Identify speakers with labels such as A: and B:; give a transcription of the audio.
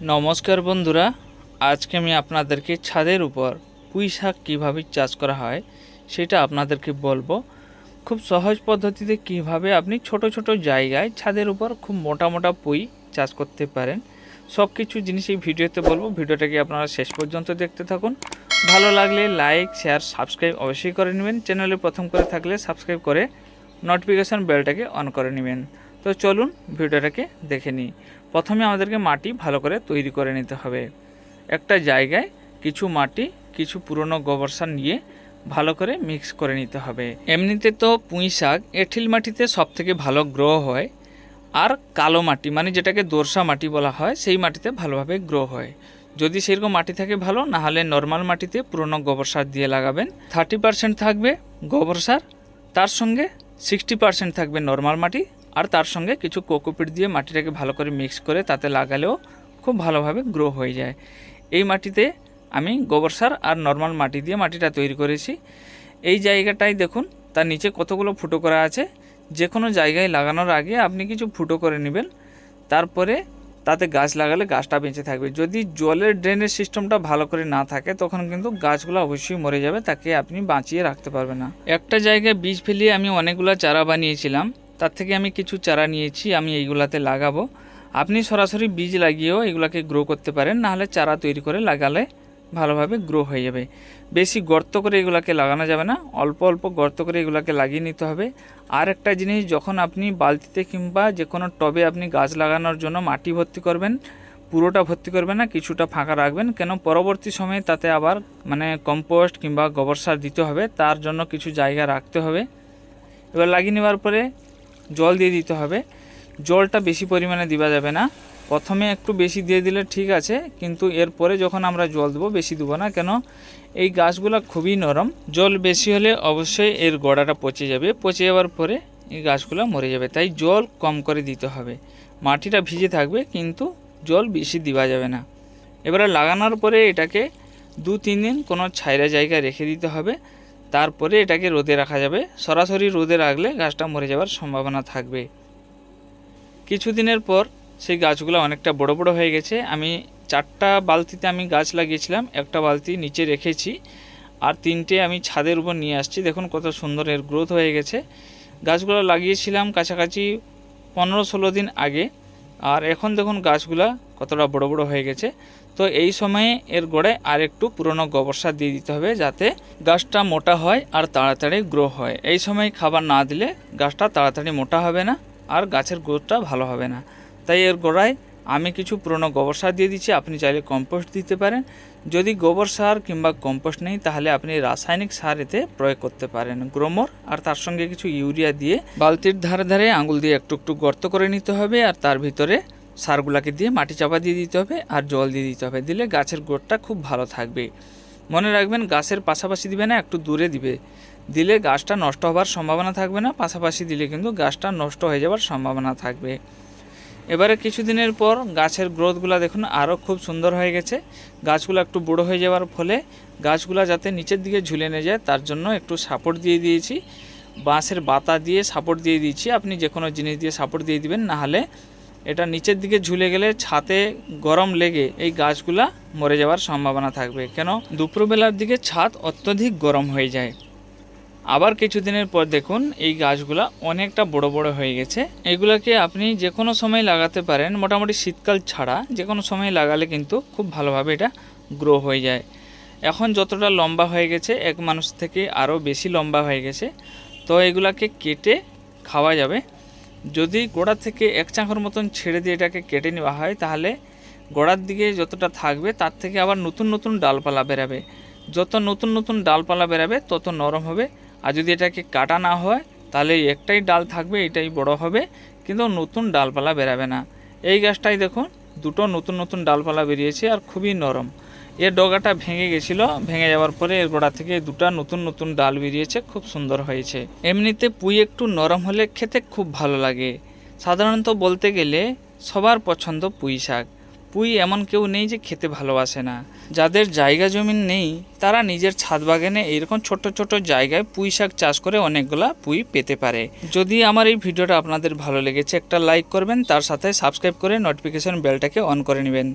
A: নমস্কার বন্ধুরা, আজকে আমি আপনাদেরকে ছাদের উপর পুঁই শাক কীভাবে চাষ করা হয় সেটা আপনাদেরকে বলব। খুব সহজ পদ্ধতিতে কীভাবে আপনি ছোট ছোট জায়গায় ছাদের উপর খুব মোটা মোটা পুঁই চাষ করতে পারেন। সব কিছু জিনিস এই ভিডিওতে বলব। ভিডিওটাকে আপনারা শেষ পর্যন্ত দেখতে থাকুন। ভালো লাগলে লাইক, শেয়ার, সাবস্ক্রাইব অবশ্যই করে নেবেন। চ্যানেলে প্রথম করে থাকলে সাবস্ক্রাইব করে নোটিফিকেশান বেলটাকে অন করে নেবেন। তো চলুন ভিডিওটাকে দেখে নিই। প্রথমে আমাদেরকে মাটি ভালো করে তৈরি করে নিতে হবে। একটা জায়গায় কিছু মাটি, কিছু পুরনো গোবর সার নিয়ে ভালো করে মিক্স করে নিতে হবে। এমনিতে তো পুঁই শাক এঁঠিল মাটিতে সব থেকে ভালো গ্রো হয়, আর কালো মাটি মানে যেটাকে দোরসা মাটি বলা হয়, সেই মাটিতে ভালোভাবে গ্রো হয়। যদি সেরকম মাটি থাকে ভালো না হলে নর্মাল মাটিতে পুরনো গোবর সার দিয়ে লাগাবেন। থার্টি পার্সেন্ট থাকবে গোবর সার, তার সঙ্গে সিক্সটি পার্সেন্ট থাকবে নর্মাল মাটি আর তার সঙ্গে কিছু কোকোপিট দিয়ে মাটিটাকে ভালো করে মিক্স করে তাতে লাগালেও খুব ভালোভাবে গ্রো হয়ে যায়। এই মাটিতে আমি গোবর সার আর নর্মাল মাটি দিয়ে মাটিটা তৈরি করেছি। এই জায়গাটাই দেখুন, তার নিচে কতগুলো ফুটো করা আছে। যে কোনো জায়গায় লাগানোর আগে আপনি কিছু ফুটো করে নেবেন। তারপরে তাতে গাছ লাগালে গাছটা বেঁচে থাকবে। যদি জলের ড্রেনের সিস্টেমটা ভালো করে না থাকে, তখন কিন্তু গাছগুলো অবশ্যই মরে যাবে। তাকে আপনি বাঁচিয়ে রাখতে পারবেন না। একটা জায়গায় বীজ ফেলিয়ে আমি অনেকগুলো চারা বানিয়েছিলাম। তার থেকে আমি কিছু চারা নিয়েছি, আমি এইগুলাতে লাগাবো। আপনি সরাসরি বীজ লাগিয়েও এগুলাকে গ্রো করতে পারেন, নাহলে চারা তৈরি করে লাগালে ভালোভাবে গ্রো হয়ে যাবে। বেশি গর্ত করে এগুলাকে লাগানো যাবে না, অল্প অল্প গর্ত করে এগুলাকে লাগিয়ে নিতে হবে। আর একটা জিনিস, যখন আপনি বালতিতে কিংবা যে কোনো টবে আপনি গাছ লাগানোর জন্য মাটি ভর্তি করবেন, পুরোটা ভর্তি করবেন না, কিছুটা ফাঁকা রাখবেন, কেন পরবর্তী সময়ে তাতে আবার মানে কম্পোস্ট কিংবা গোবর সার দিতে হবে, তার জন্য কিছু জায়গা রাখতে হবে। এবার লাগিয়ে নেওয়ার পরে জল দিয়ে দিতে হবে। জলটা বেশি পরিমাণে দেওয়া যাবে না। প্রথমে একটু বেশি দিয়ে দিলে ঠিক আছে, কিন্তু এরপরে যখন আমরা জল দেবো বেশি দেবো না, কেন? এই গাছগুলো খুবই নরম। জল বেশি হলে অবশ্যই এর গোড়াটা পচে যাবে। পচে যাওয়ার পরে এই গাছগুলো মরে যাবে। তাই জল কম করে দিতে হবে। মাটিটা ভিজে থাকবে, কিন্তু জল বেশি দেওয়া যাবে না। এবারে লাগানোর পরে এটাকে দু তিন দিন কোনো ছাইরা জায়গায় রেখে দিতে হবে। তারপরে এটাকে রোদে রাখা যাবে। সরাসরি রোদে রাখলে গাছটা মরে যাওয়ার সম্ভাবনা থাকবে। কিছুদিনের পর সেই গাছগুলো অনেকটা বড় বড় হয়ে গেছে। আমি চারটা বালতিতে আমি গাছ লাগিয়েছিলাম, একটা বালতি নিচে রেখেছি আর তিনটে আমি ছাদের উপর নিয়ে আসছি। দেখুন কত সুন্দর এর গ্রোথ হয়ে গেছে। গাছগুলো লাগিয়েছিলাম কাছাকাছি পনেরো ষোলো দিন আগে। আর এখন দেখুন গাছগুলা কতটা বড় বড় হয়ে গেছে। তো এই সময়ে এর গোড়ায় আর একটু পুরনো গোবর সার দিয়ে দিতে হবে যাতে গাছটা মোটা হয় আর তাড়াতাড়ি গ্রো হয়। এই সময় খাবার না দিলে গাছটা তাড়াতাড়ি মোটা হবে না আর গাছের গ্রোথটা ভালো হবে না। তাই এর গোড়ায় আমি কিছু পুরনো গোবর সার দিয়ে দিচ্ছি, আপনি চাইলে কম্পোস্ট দিতে পারেন। যদি গোবর সার কিংবা কম্পোস্ট নেই, তাহলে আপনি রাসায়নিক সার এতে প্রয়োগ করতে পারেন। গ্রোমর আর তার সঙ্গে কিছু ইউরিয়া দিয়ে বালতির ধারে ধারে আঙুল দিয়ে একটু একটু গর্ত করে নিতে হবে আর তার ভিতরে সারগুলাকে দিয়ে মাটি চাপা দিয়ে দিতে হবে আর জল দিয়ে দিতে হবে। দিলে গাছের গ্রোথটা খুব ভালো থাকবে। মনে রাখবেন, গাছের পাশাপাশি দিবে না, একটু দূরে দিবে। দিলে গাছটা নষ্ট হওয়ার সম্ভাবনা থাকবে না, পাশাপাশি দিলে কিন্তু গাছটা নষ্ট হয়ে যাওয়ার সম্ভাবনা থাকবে। এবারে কিছুদিনের পর গাছের গ্রোথগুলো দেখুন আরও খুব সুন্দর হয়ে গেছে। গাছগুলো একটু বড়ো হয়ে যাওয়ার ফলে গাছগুলো যাতে নিচের দিকে ঝুলে নিয়ে যায়, তার জন্য একটু সাপোর্ট দিয়ে দিয়েছি। বাঁশের বাতা দিয়ে সাপোর্ট দিয়ে দিয়েছি। আপনি যে কোনো জিনিস দিয়ে সাপোর্ট দিয়ে দিবেন না হলে এটা নিচের দিকে ঝুলে গেলে ছাতে গরম লেগে এই গাছগুলা মরে যাওয়ার সম্ভাবনা থাকবে। কেন? দুপুরবেলার দিকে ছাদ অত্যধিক গরম হয়ে যায়। আবার কিছুদিনের পর দেখুন এই গাছগুলা অনেকটা বড় বড় হয়ে গেছে। এগুলাকে আপনি যে কোনো সময় লাগাতে পারেন, মোটামুটি শীতকাল ছাড়া যে কোনো সময় লাগালে কিন্তু খুব ভালোভাবে এটা গ্রো হয়ে যায়। এখন যতটা লম্বা হয়ে গেছে, এক মানুষ থেকে আরও বেশি লম্বা হয়ে গেছে, তো এগুলাকে কেটে খাওয়া যাবে। যদি গোড়া থেকে এক চাঁকর মতন ছেড়ে দিয়ে এটাকে কেটে নেওয়া হয়, তাহলে গোড়ার দিকে যতটা থাকবে, তার থেকে আবার নতুন নতুন ডালপালা বেরাবে। যত নতুন নতুন ডালপালা বেরাবে, তত নরম হবে। আর যদি এটাকে কাটা না হয়, তাহলে একটাই ডাল থাকবে, এটাই বড় হবে, কিন্তু নতুন ডালপালা বেরাবে না। এই গাছটাই দেখুন, দুটো নতুন নতুন ডালপালা বেরিয়েছে আর খুবই নরম। এর ডগাটা ভেঙে গেছিল, ভেঙে যাওয়ার পরে এর গোড়া থেকে দুটা নতুন নতুন ডাল বেরিয়েছে, খুব সুন্দর হয়েছে। এমনিতে পুঁই একটু নরম হলে খেতে খুব ভালো লাগে। সাধারণত বলতে গেলে সবার পছন্দ পুঁই শাক। পুঁই এমন কেউ নেই যে খেতে ভালোবাসে না। যাদের জায়গা জমিন নেই, তারা নিজের ছাদ বাগানে এরকম ছোট ছোট জায়গায় পুঁই শাক চাষ করে অনেকগুলা পুঁই পেতে পারে। যদি আমার এই ভিডিওটা আপনাদের ভালো লেগেছে, একটা লাইক করবেন, তার সাথে সাবস্ক্রাইব করে নোটিফিকেশন বেলটাকে অন করে নেবেন।